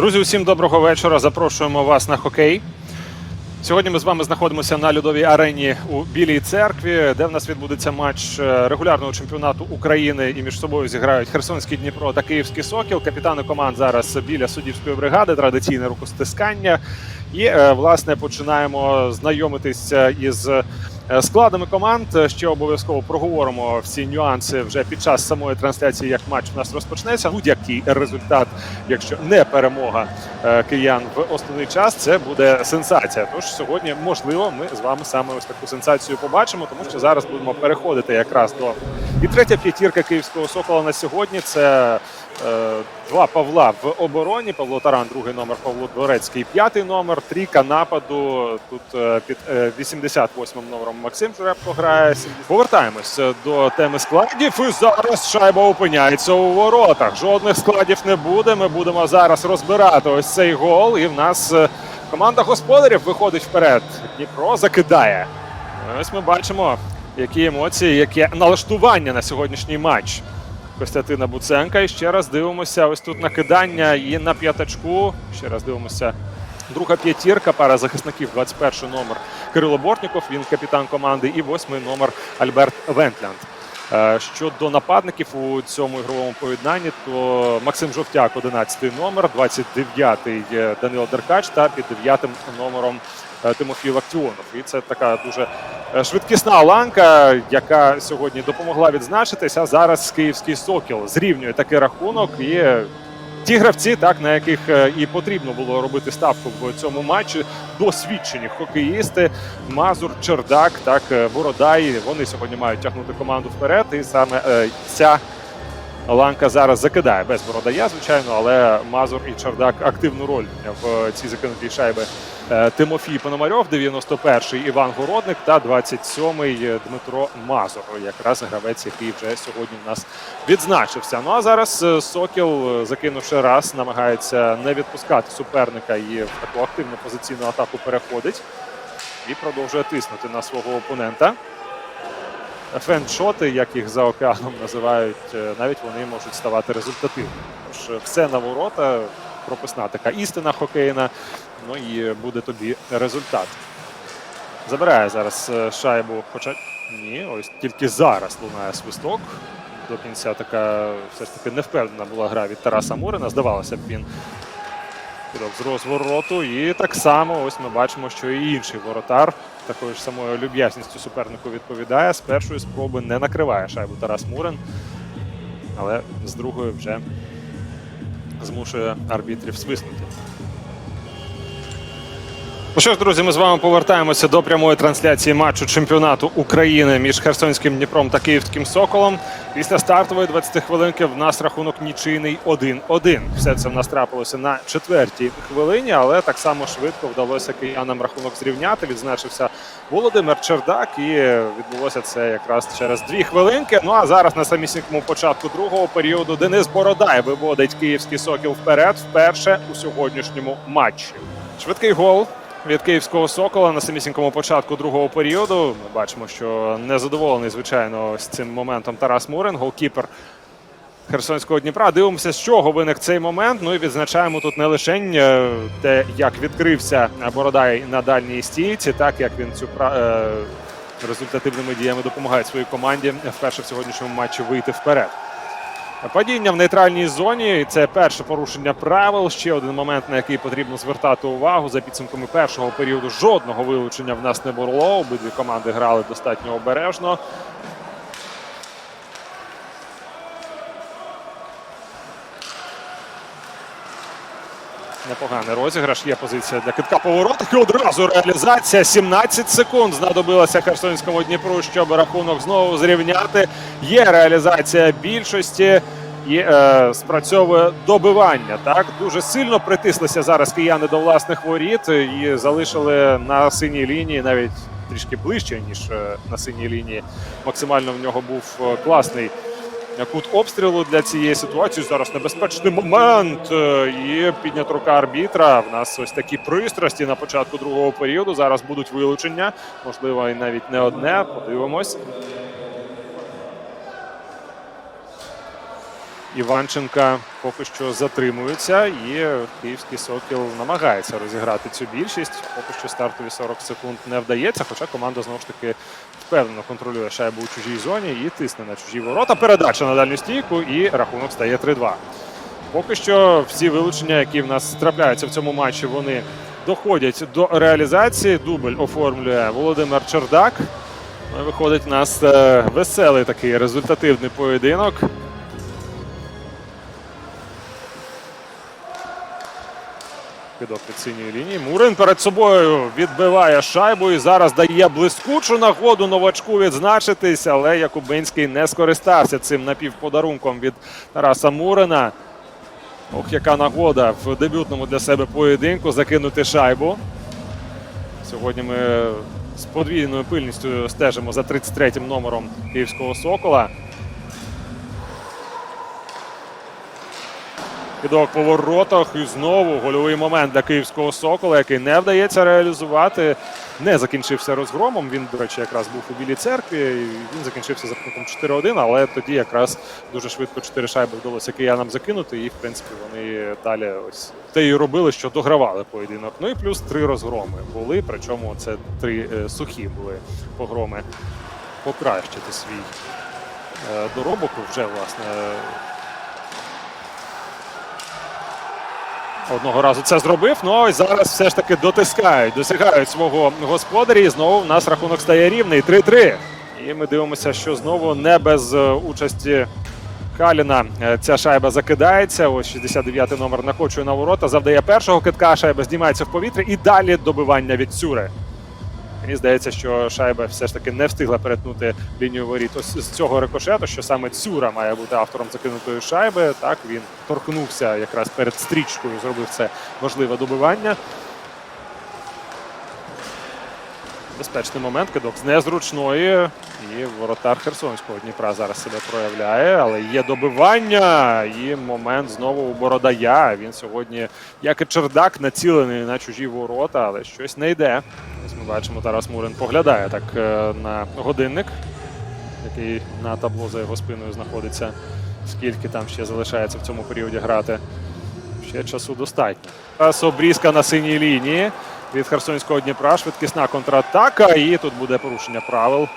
Друзі, усім доброго вечора. Запрошуємо вас на хокей. Сьогодні ми з вами знаходимося на льодовій арені у Білій церкві, де в нас відбудеться матч е, регулярного чемпіонату України і між собою зіграють Херсонський Дніпро та Київський Сокіл. Капітани команд зараз біля суддівської бригади, традиційне рукостискання. І е, власне починаємо знайомитися із е, складами команд. Ще обов'язково проговоримо всі нюанси вже під час самої трансляції, як матч у нас розпочнеться. Будь-який результат, якщо не перемога е, киян в основний час, це буде сенсація. Тож сьогодні, можливо, ми з вами саме ось таку сенсацію побачимо, тому що зараз будемо переходити якраз до і третя п'ятірка київського сокола на сьогодні. Це е, два Павла в обороні. Павло Таран, другий номер, Павло Дворецький, п'ятий номер. Трійка нападу. Тут е, під е, 88 номером Максим Журебко грає. Повертаємось е, до теми складів. І зараз шайба опиняється у воротах. Жодних складів не буде. Ми будемо зараз розбирати ось цей гол. І в нас е, команда господарів виходить вперед. Дніпро закидає. Ось ми бачимо, які емоції, яке налаштування на сьогоднішній матч. Костянтина Буценка. І ще раз дивимося ось тут накидання і на п'ятачку. Ще раз дивимося. Друга п'ятірка, пара захисників, 21 номер Кирило Бортніков, він капітан команди, і восьмий номер Альберт Вентлянд. Е, Щодо нападників у цьому ігровому поєднанні, то Максим Жовтяк, 11 номер, 29-й є Данило Деркач та під 9 номером е, Тимофій Лактіонов. І це така дуже е, швидкісна ланка, яка сьогодні допомогла відзначитись. А зараз київський сокіл зрівнює такий рахунок. І е, ті гравці, так на яких е, і потрібно було робити ставку в цьому матчі, досвідчені хокеїсти. Мазур, Чердак, так е, Бородай. Вони сьогодні мають тягнути команду вперед. І саме е, ця ланка зараз закидає без Бородая, звичайно, але Мазур і Чердак активну роль в цій закинутій шайби. Е, Тимофій Пономарьов, 91-й Іван Городник та 27-й Дмитро Мазур. Якраз гравець, який вже сьогодні в нас відзначився. Ну а зараз е, Сокіл, е, закинувши раз, намагається не відпускати суперника і в таку активну позиційну атаку переходить і продовжує тиснути на свого опонента. Фендшоти, як їх за океаном називають, е, навіть вони можуть ставати результативними. Тож е, все на ворота, прописна така істина хокейна. Ну і буде тобі результат. Забирає зараз е, шайбу, хоча ні, ось тільки зараз лунає свисток. До кінця така все ж таки невпевнена була гра від Тараса Мурина. Здавалося б, він з розвороту. І так само ось ми бачимо, що і інший воротар такою ж самою люб'язністю супернику відповідає. З першої спроби не накриває шайбу Тарас Мурин, але з другої вже змушує арбітрів свиснути. Ну що ж, друзі, ми з вами повертаємося до прямої трансляції матчу чемпіонату України між Херсонським Дніпром та Київським Соколом. Після стартової 20 хвилинки в нас рахунок нічийний 1-1. Все це в нас трапилося на четвертій хвилині, але так само швидко вдалося киянам рахунок зрівняти. Відзначився Володимир Чердак, і відбулося це якраз через дві хвилинки. Ну а зараз на самісінькому початку другого періоду Денис Бородай виводить київський сокіл вперед вперше у сьогоднішньому матчі. Швидкий гол від київського сокола на самісінькому початку другого періоду. Ми бачимо, що незадоволений, звичайно, з цим моментом Тарас Мурин, голкіпер Херсонського Дніпра. Дивимося, з чого виник цей момент. Ну і відзначаємо тут не лише е, те, як відкрився Бородай на дальній стійці, так як він цю е, результативними діями допомагає своїй команді вперше в сьогоднішньому матчі вийти вперед. Падіння в нейтральній зоні. Це перше порушення правил. Ще один момент, на який потрібно звертати увагу. За підсумками першого періоду жодного вилучення в нас не було. Обидві команди грали достатньо обережно. Непоганий розіграш. Є позиція для китка по воротах. І одразу реалізація. 17 секунд знадобилося Херсонському Дніпру, щоб рахунок знову зрівняти. Є реалізація більшості і е, спрацьовує добивання. Так дуже сильно притислися зараз кияни до власних воріт і залишили на синій лінії навіть трішки ближче ніж е, на синій лінії. Максимально в нього був е, класний кут обстрілу для цієї ситуації. Зараз небезпечний момент. е, І піднята рука арбітра. В нас ось такі пристрасті на початку другого періоду. Зараз будуть вилучення. Можливо, і навіть не одне. Подивимось. Іванченка поки що затримуються, і київський сокіл намагається розіграти цю більшість. Поки що стартові 40 секунд не вдається, хоча команда знову ж таки впевнено контролює шайбу у чужій зоні і тисне на чужі ворота. Передача на дальню стійку, і рахунок стає 3-2. Поки що всі вилучення, які в нас трапляються в цьому матчі, вони доходять до реалізації. Дубль оформлює Володимир Чердак. Ну виходить у нас е, веселий такий результативний поєдинок. Кидок від синьої лінії. Мурин перед собою відбиває шайбу і зараз дає блискучу нагоду новачку відзначитись, але Якубинський не скористався цим напівподарунком від Тараса Мурина. Ох, яка нагода в дебютному для себе поєдинку закинути шайбу. Сьогодні ми з подвійною пильністю стежимо за 33-м номером Київського Сокола. Кидок по воротах і знову гольовий момент для київського сокола, який не вдається реалізувати. Не закінчився розгромом. Він, до речі, якраз був у білій церкві. і Він закінчився за рахунком 4-1, але тоді якраз дуже швидко 4 шайби вдалося киянам закинути. І, в принципі, вони далі ось те і робили, що догравали поєдинок. Ну і плюс три розгроми були. Причому це три е, сухі були погроми покращити свій е, доробок. Вже власне Одного разу це зробив. Ну ось зараз все ж таки дотискають, досягають свого господарі. І знову в нас рахунок стає рівний 3-3. І ми дивимося, що знову не без е, участі Каліна е, ця шайба закидається. Ось 69-й номер накочує на ворота. Завдає першого китка. Шайба знімається в повітря. І далі добивання від Цюри. Мені здається, що шайба все ж таки не встигла перетнути лінію воріт. Ось з цього рикошету, що саме Цюра має бути автором закинутої шайби. Так він торкнувся якраз перед стрічкою, зробив це можливе добивання. Безпечний момент, кидок з незручної. І воротар Херсонського Дніпра зараз себе проявляє, але є добивання. І момент знову у Бородая. Він сьогодні, як і чердак, націлений на чужі ворота, але щось не йде. Бачимо, Тарас Мурин поглядає так е, на годинник, який на табло за його спиною знаходиться. Скільки там ще залишається в цьому періоді грати. Ще часу достатньо. Зараз обрізка на синій лінії від Херсонського Дніпра. Швидкісна контратака. І тут буде порушення правил.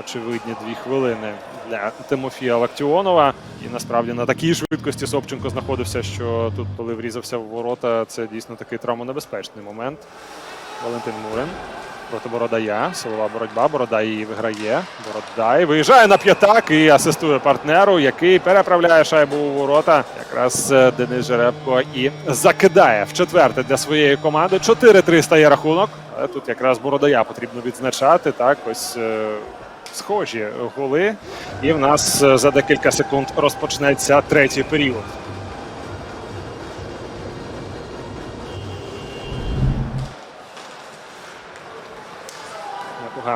Очевидні дві хвилини для Тимофія Лактіонова. І насправді на такій швидкості Собченко знаходився, що тут, коли врізався в ворота, це дійсно такий травмонебезпечний момент. Валентин Мурин проти Бородая. Силова боротьба. Бородай її виграє. Бородай виїжджає на п'ятак і асистує партнеру, який переправляє шайбу у ворота. Якраз е, Денис Жеребко і закидає в четверте для своєї команди. 4-3 стає рахунок. Але тут якраз Бородая потрібно відзначати. Так, ось е, схожі голи. І в нас е, за декілька секунд розпочнеться третій період.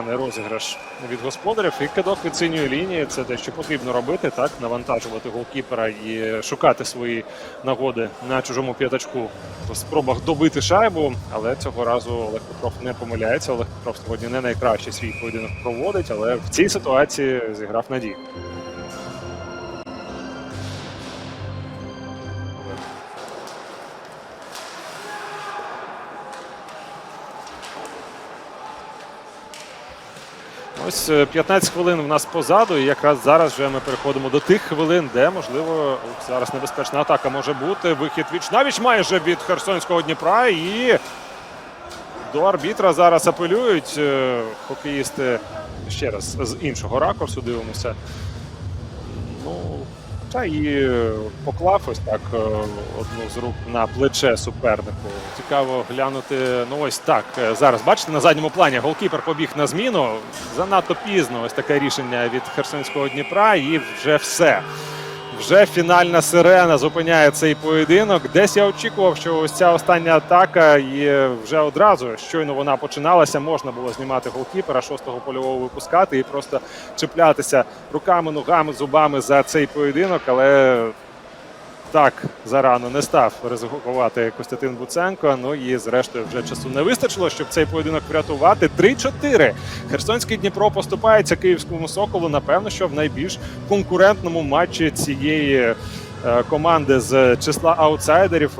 Непоганий розіграш від господарів і кидок від синьої лінії. Це те, що потрібно робити, так навантажувати голкіпера і шукати свої нагоди на чужому п'ятачку в спробах добити шайбу. Але цього разу Олег Петров не помиляється. Олег Петров сьогодні не найкраще свій поєдинок проводить, але в цій ситуації зіграв надію. Ось е, 15 хвилин в нас позаду, і якраз зараз вже ми переходимо до тих хвилин, де можливо зараз небезпечна атака може бути. Вихід віч навіч майже від Херсонського Дніпра. І до арбітра зараз апелюють е, хокеїсти ще раз з іншого ракурсу. Дивимося. Та і поклав ось так е, одну з рук на плече супернику. Цікаво глянути. Ну ось так. е, Зараз бачите на задньому плані голкіпер побіг на зміну. Занадто пізно ось таке рішення від Херсонського Дніпра, і вже все. Вже фінальна сирена зупиняє цей поєдинок. Десь я очікував, що ось ця остання атака і вже одразу, щойно вона починалася, можна було знімати голкіпера, шостого польового випускати і просто чіплятися руками, ногами, зубами за цей поєдинок. Але так зарано не став ризикувати Костянтин Буценко. Ну і зрештою вже часу не вистачило, щоб цей поєдинок врятувати. 3-4. Херсонський Дніпро поступається київському соколу. Напевно, що в найбільш конкурентному матчі цієї е, команди з числа аутсайдерів.